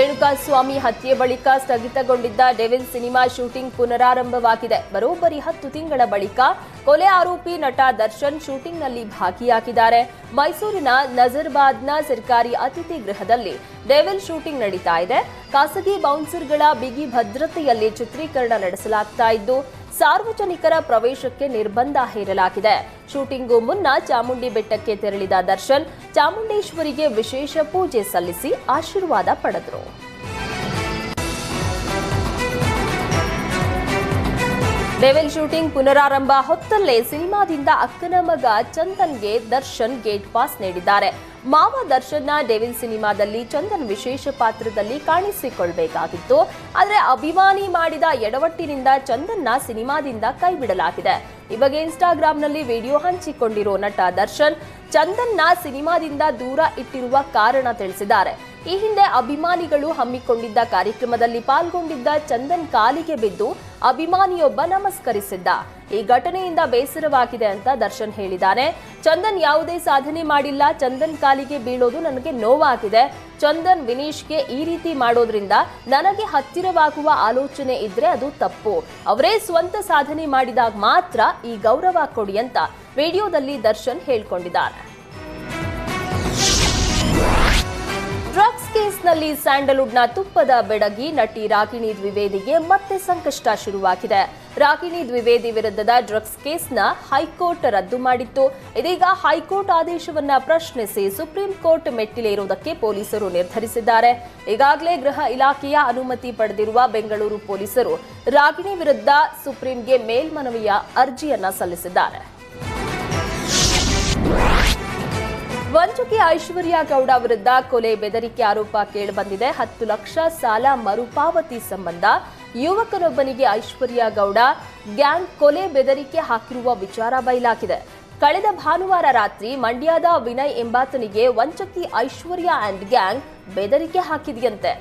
ರೇಣುಕಾಸ್ವಾಮಿ ಹತ್ಯೆ ಬಳಿಕ ಸ್ಥಗಿತಗೊಂಡಿದ್ದ ಡೆವಿಲ್ ಸಿನಿಮಾ ಶೂಟಿಂಗ್ ಪುನರಾರಂಭವಾಗಿದೆ. ಬರೋಬ್ಬರಿ ಹತ್ತು ತಿಂಗಳ ಬಳಿಕ ಕೊಲೆ ಆರೋಪಿ ನಟ ದರ್ಶನ್ ಶೂಟಿಂಗ್ನಲ್ಲಿ ಭಾಗಿಯಾಗಿದ್ದಾರೆ. ಮೈಸೂರಿನ ನಜರ್ಬಾದ್ನ ಸರ್ಕಾರಿ ಅತಿಥಿ ಗೃಹದಲ್ಲಿ ಡೆವಿಲ್ ಶೂಟಿಂಗ್ ನಡೀತಾ ಇದೆ. ಖಾಸಗಿ ಬೌನ್ಸರ್ಗಳ ಬಿಗಿ ಭದ್ರತೆಯಲ್ಲಿ ಚಿತ್ರೀಕರಣ ನಡೆಸಲಾಗ್ತಾ ಇದ್ದು ಸಾರ್ವಜನಿಕರ ಪ್ರವೇಶಕ್ಕೆ ನಿರ್ಬಂಧ ಹೇರಲಾಗಿದೆ. ಶೂಟಿಂಗೂ ಮುನ್ನ ಚಾಮುಂಡಿ ಬೆಟ್ಟಕ್ಕೆ ತೆರಳಿದ ದರ್ಶನ್ ಚಾಮುಂಡೇಶ್ವರಿಗೆ ವಿಶೇಷ ಪೂಜೆ ಸಲ್ಲಿಸಿ ಆಶೀರ್ವಾದ ಪಡೆದರು. ಡೆವಿಲ್ ಶೂಟಿಂಗ್ ಪುನರಾರಂಭ ಹೊತ್ತಲ್ಲೇ ಸಿನಿಮಾದಿಂದ ಅಕ್ಕನ ಮಗ ಚಂದನ್ಗೆ ದರ್ಶನ್ ಗೇಟ್ ಪಾಸ್ ನೀಡಿದ್ದಾರೆ. ಮಾವ ದರ್ಶನ್ನ ಡೆವಿಲ್ ಸಿನಿಮಾದಲ್ಲಿ ಚಂದನ್ ವಿಶೇಷ ಪಾತ್ರದಲ್ಲಿ ಕಾಣಿಸಿಕೊಳ್ಬೇಕಾಗಿತ್ತು. ಆದರೆ ಅಭಿಮಾನಿ ಮಾಡಿದ ಎಡವಟ್ಟಿನಿಂದ ಚಂದನ್ನ ಸಿನಿಮಾದಿಂದ ಕೈಬಿಡಲಾಗಿದೆ. ಈ ಬಗ್ಗೆ ಇನ್ಸ್ಟಾಗ್ರಾಂನಲ್ಲಿ ವಿಡಿಯೋ ಹಂಚಿಕೊಂಡಿರೋ ನಟ ದರ್ಶನ್ ಚಂದನ್ನ ಸಿನಿಮಾದಿಂದ ದೂರ ಇಟ್ಟಿರುವ ಕಾರಣ ತಿಳಿಸಿದ್ದಾರೆ. ಈ ಹಿಂದೆ ಅಭಿಮಾನಿಗಳು ಹಮ್ಮಿಕೊಂಡಿದ್ದ ಕಾರ್ಯಕ್ರಮದಲ್ಲಿ ಪಾಲ್ಗೊಂಡಿದ್ದ ಚಂದನ್ ಕಾಲಿಗೆ ಬಿದ್ದು ಅಭಿಮಾನಿಯೊಬ್ಬ ನಮಸ್ಕರಿಸಿದ್ದ. ಈ ಘಟನೆಯಿಂದ ಬೇಸರವಾಗಿದೆ ಅಂತ ದರ್ಶನ್ ಹೇಳಿದ್ದಾರೆ. ಚಂದನ್ ಯಾವುದೇ ಸಾಧನೆ ಮಾಡಿಲ್ಲ. ಚಂದನ್ ಕಾಲಿಗೆ ಬೀಳೋದು ನನಗೆ ನೋವಾಗಿದೆ. ಚಂದನ್ ವಿನೀಶ್ಗೆ ಈ ರೀತಿ ಮಾಡೋದ್ರಿಂದ ನನಗೆ ಹತ್ತಿರವಾಗುವ ಆಲೋಚನೆ ಇದ್ರೆ ಅದು ತಪ್ಪು. ಅವರೇ ಸ್ವಂತ ಸಾಧನೆ ಮಾಡಿದಾಗ ಮಾತ್ರ ಈ ಗೌರವ ಕೊಡಿ ಅಂತ ವಿಡಿಯೋದಲ್ಲಿ ದರ್ಶನ್ ಹೇಳ್ಕೊಂಡಿದ್ದಾರೆ. ಕೇಸ್ನಲ್ಲಿ ಸ್ಯಾಂಡಲ್ವುಡ್ನ ತುಪ್ಪದ ಬೆಡಗಿ ನಟಿ ರಾಗಿಣಿ ದ್ವಿವೇದಿಗೆ ಮತ್ತೆ ಸಂಕಷ್ಟ ಶುರುವಾಗಿದೆ. ರಾಗಿಣಿ ದ್ವಿವೇದಿ ವಿರುದ್ಧದ ಡ್ರಗ್ಸ್ ಕೇಸ್ನ ಹೈಕೋರ್ಟ್ ರದ್ದು ಮಾಡಿತ್ತು. ಇದೀಗ ಹೈಕೋರ್ಟ್ ಆದೇಶವನ್ನ ಪ್ರಶ್ನಿಸಿ ಸುಪ್ರೀಂ ಕೋರ್ಟ್ ಮೆಟ್ಟಿಲೇರುವುದಕ್ಕೆ ಪೊಲೀಸರು ನಿರ್ಧರಿಸಿದ್ದಾರೆ. ಈಗಾಗಲೇ ಗೃಹ ಇಲಾಖೆಯ ಅನುಮತಿ ಪಡೆದಿರುವ ಬೆಂಗಳೂರು ಪೊಲೀಸರು ರಾಗಿಣಿ ವಿರುದ್ಧ ಸುಪ್ರೀಂಗೆ ಮೇಲ್ಮನವಿಯ ಅರ್ಜಿಯನ್ನ ಸಲ್ಲಿಸಿದ್ದಾರೆ. ವಂಚಕಿ ಐಶ್ವರ್ಯ ಗೌಡ ವಿರುದ್ಧ ಕೊಲೆ ಬೆದರಿಕೆ ಆರೋಪ ಕೇಳಿಬಂದಿದೆ. ಹತ್ತು ಲಕ್ಷ ಸಾಲ ಮರುಪಾವತಿ ಸಂಬಂಧ ಯುವಕನೊಬ್ಬನಿಗೆ ಐಶ್ವರ್ಯ ಗೌಡ ಗ್ಯಾಂಗ್ ಕೊಲೆ ಬೆದರಿಕೆ ಹಾಕಿರುವ ವಿಚಾರ ಬಯಲಾಗಿದೆ. ಕಳೆದ ಭಾನುವಾರ ರಾತ್ರಿ ಮಂಡ್ಯದ ವಿನಯ್ ಎಂಬಾತನಿಗೆ ವಂಚಕಿ ಐಶ್ವರ್ಯ ಅಂಡ್ ಗ್ಯಾಂಗ್ ಬೆದರಿಕೆ ಹಾಕಿದೆಯಂತೆ.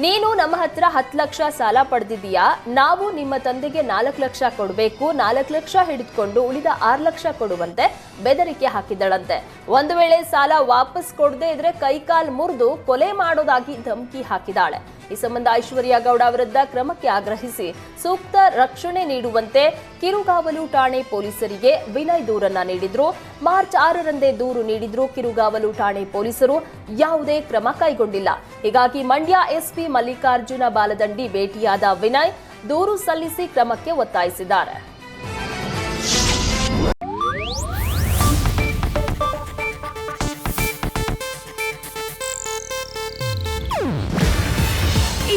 ನೀನು ನಮ್ಮ ಹತ್ರ ಹತ್ತು ಲಕ್ಷ ಸಾಲ ಪಡೆದಿದ್ದೀಯಾ? ನಾವು ನಿಮ್ಮ ತಂದೆಗೆ ನಾಲ್ಕು ಲಕ್ಷ ಕೊಡಬೇಕು, ನಾಲ್ಕು ಲಕ್ಷ ಹಿಡಿದುಕೊಂಡು ಉಳಿದ ಆರು ಲಕ್ಷ ಕೊಡುವಂತೆ ಬೆದರಿಕೆ ಹಾಕಿದಳಂತೆ. ಒಂದು ವೇಳೆ ಸಾಲ ವಾಪಸ್ ಕೊಡದೇ ಇದ್ರೆ ಕೈಕಾಲ್ ಮುರಿದು ಕೊಲೆ ಮಾಡೋದಾಗಿ ಧಮಕಿ ಹಾಕಿದಾಳೆ. ಈ ಸಂಬಂಧ ಐಶ್ವರ್ಯ ಗೌಡ ವಿರುದ್ಧ ಕ್ರಮಕ್ಕೆ ಆಗ್ರಹಿಸಿ ಸೂಕ್ತ ರಕ್ಷಣೆ ನೀಡುವಂತೆ ಕಿರುಗಾವಲು ಠಾಣೆ ಪೊಲೀಸರಿಗೆ ವಿನಯ್ ದೂರನ್ನ ನೀಡಿದ್ರು. ಮಾರ್ಚ್ ಆರರಂದೇ ದೂರು ನೀಡಿದ್ರು ಕಿರುಗಾವಲು ಠಾಣೆ ಪೊಲೀಸರು. ಯಾವುದೇ ಕ್ರಮ ಕೈಗೊಂಡಿಲ್ಲ. ಹೀಗಾಗಿ ಮಂಡ್ಯ ಎಸ್ಪಿ ಮಲ್ಲಿಕಾರ್ಜುನ ಬಾಲದಂಡಿ ಭೇಟಿಯಾದ ವಿನಯ್ ದೂರು ಸಲ್ಲಿಸಿ ಕ್ರಮಕ್ಕೆ ಒತ್ತಾಯಿಸಿದ್ದಾರೆ.